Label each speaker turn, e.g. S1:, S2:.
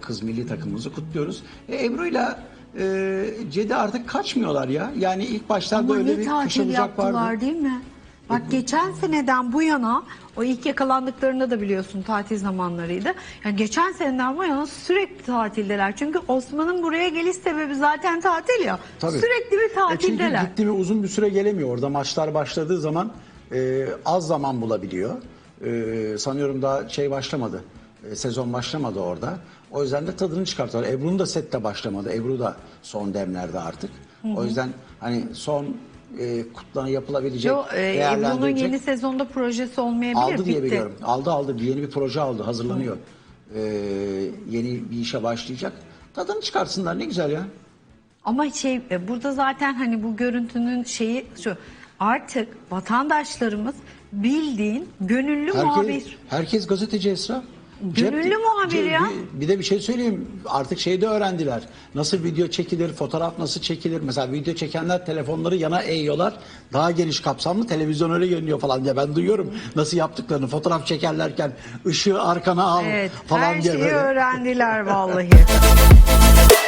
S1: kız milli takımımızı kutluyoruz. E, Ebru'yla e, Cedi artık kaçmıyorlar ya. Yani ilk başlarda
S2: Ama
S1: öyle bir
S2: tatil yaptılar
S1: vardı.
S2: değil mi? Bak geçen seneden bu yana o ilk yakalandıklarında da biliyorsun tatil zamanlarıydı. Yani geçen seneden bu yana sürekli tatildeler. Çünkü Osman'ın buraya geliş sebebi zaten tatil ya.
S1: Tabii.
S2: Sürekli bir
S1: E çünkü
S2: tatildeler.
S1: gitti mi uzun bir süre gelemiyor. Orada maçlar başladığı zaman e, az zaman bulabiliyor. E, sanıyorum daha şey başlamadı. E, sezon başlamadı orada. O yüzden de tadını çıkartıyorlar. Ebru'nun da sette başlamadı. Ebru da son demlerde artık. O yüzden hani son e, kutlama yapılabilecek,
S2: Yo, e, Ebru'nun yeni sezonda projesi olmayabilir.
S1: aldı diye
S2: bitti.
S1: biliyorum. Aldı aldı. Yeni bir proje aldı. Hazırlanıyor. E, yeni bir işe başlayacak. Tadını çıkarsınlar. Ne güzel ya.
S2: Ama şey e, burada zaten hani bu görüntünün şeyi şu artık vatandaşlarımız bildiğin gönüllü muhabir.
S1: Herkes, herkes gazeteci Esra.
S2: Gönüllü muhabir ya.
S1: Bir, bir de bir şey söyleyeyim. Artık şeyde öğrendiler. Nasıl video çekilir, fotoğraf nasıl çekilir. Mesela video çekenler telefonları yana eğiyorlar. Daha geniş kapsamlı televizyon öyle görünüyor falan diye ben duyuyorum. Nasıl yaptıklarını fotoğraf çekerlerken ışığı arkana al
S2: Evet,
S1: falan
S2: her
S1: diye
S2: şeyi
S1: böyle.
S2: öğrendiler vallahi.